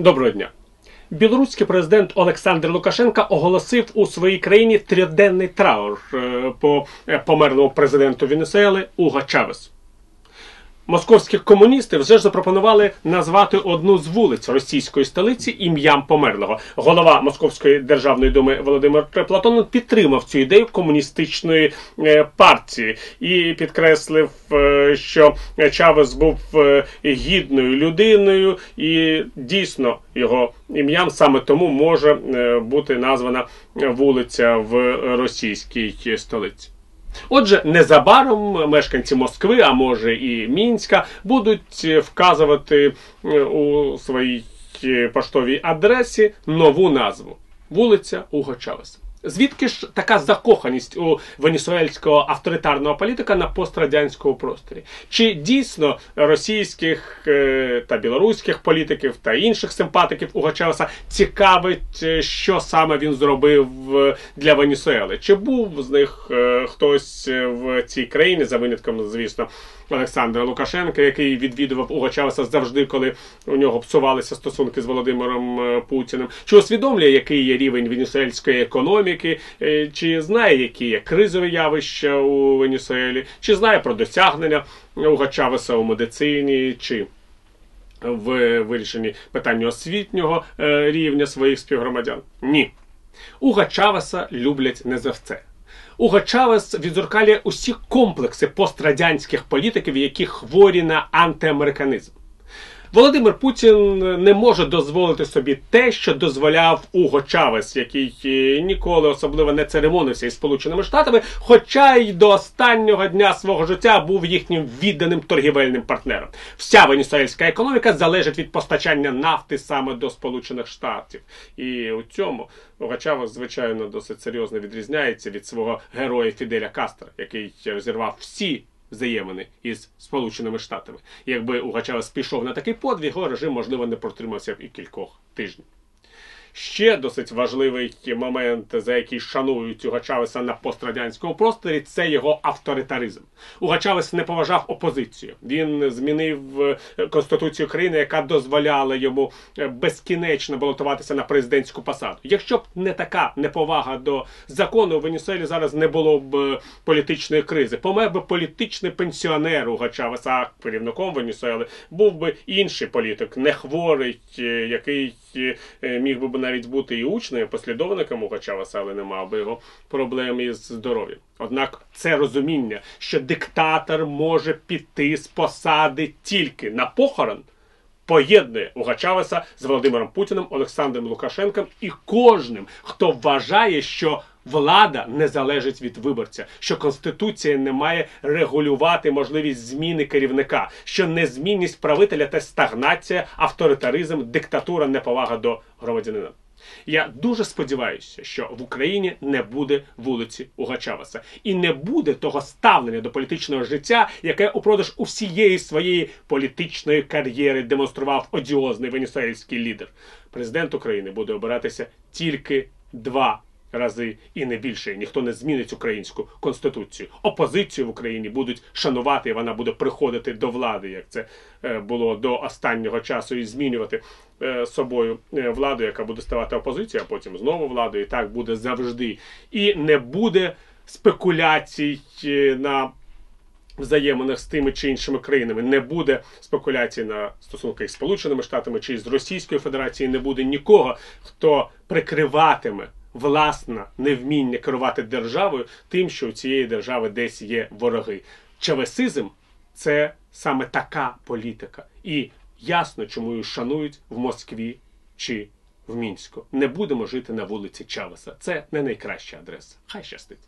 Доброго дня. Білоруський президент Олександр Лукашенка оголосив у своїй країні трьохденний траур е, по е, померлому президенту Венесуели Уго Чавесу. Московські комуністи вже запропонували назвати одну з вулиць російської столиці ім'ям померлого. Голова Московської державної думи Володимир Платонов підтримав цю ідею комуністичної е, партії і підкреслив, е, що Чавес був е, гідною людиною, і дійсно його ім'ям саме тому може бути названа вулиця в російській столиці. Отже, незабаром мешканці Москви, а може і Мінська, будуть вказувати е, у своїй е, поштовій адресі нову назву вулиця Уго Чавеса. Звідки ж така закоханість у венесуельського авторитарного політика на пострадянському просторі? Чи дійсно російських е, та білоруських політиків та інших симпатиків Угачевса цікавить, е, що саме він зробив е, для Венесуели? Чи був з них хтось в цій країні за винятком, звісно? Олександра Лукашенка, який відвідував Угачавса завжди, коли у нього псувалися стосунки з Володимиром Путіним, чи усвідомлює, який є рівень венесуельської економіки, е, чи знає, які є кризові явища у Венесуелі, чи знає про досягнення Угачавеса у медицині, чи в вирішенні питання освітнього е, рівня своїх співгромадян? Ні. Уга Чавеса люблять не за це. Уго Чавес відзеркалює усі комплекси пострадянських політиків, які хворі на антиамериканизм. Володимир Путін не може дозволити собі те, що дозволяв Уго Чавес, який е, ніколи особливо не церемонився із Сполученими Штатами, хоча й до останнього дня свого життя був їхнім відданим торгівельним партнером. Вся венесуельська економіка залежить від постачання нафти саме до Сполучених Штатів, і у цьому Уго Чавес, звичайно, досить серйозно відрізняється від свого героя Фіделя Кастра, який розірвав всі взаємини із Сполученими Штатами. Якби Угачавес пішов на такий подвиг, його режим, можливо, не протримався б і кількох тижнів. Ще досить важливий момент, за який шанують Угачавеса на пострадянському просторі, це його авторитаризм. Угачавес не поважав опозицію. Він змінив е, конституцію країни, яка дозволяла йому е, безкінечно балотуватися на президентську посаду. Якщо б не така неповага до закону, в Венесуелі зараз не було б е, політичної кризи. Помер би політичний пенсіонер Угачавеса, а керівником Венесуели був би інший політик, не хворий, який міг би навіть бути і учнем, і послідовником Угачаваса, але не мав би його проблем із здоров'ям. Однак це розуміння, що диктатор може піти з посади тільки на похорон. Поєднує Угачавеса з Володимиром Путіним, Олександром Лукашенком і кожним, хто вважає, що влада не залежить від виборця, що конституція не має регулювати можливість зміни керівника, що незмінність правителя та стагнація, авторитаризм, диктатура, неповага до громадянина. Я дуже сподіваюся, що в Україні не буде вулиці Угачаваса і не буде того ставлення до політичного життя, яке упродовж усієї своєї політичної кар'єри демонстрував одіозний венесуельський лідер. Президент України буде обиратися тільки два рази і не більше. Ніхто не змінить українську конституцію. Опозицію в Україні будуть шанувати, і вона буде приходити до влади, як це е, було до останнього часу, і змінювати е, собою е, владу, яка буде ставати опозицією, а потім знову владою. І так буде завжди. І не буде спекуляцій на взаєминах з тими чи іншими країнами. Не буде спекуляцій на стосунках з Сполученими Штатами чи з Російською Федерацією. Не буде нікого, хто прикриватиме власне невміння керувати державою, тим, що у цієї держави десь є вороги. Чавесизм це саме така політика. І ясно, чому її шанують в Москві чи в Мінську. Не будемо жити на вулиці Чавеса. Це не найкраща адреса. Хай щастить.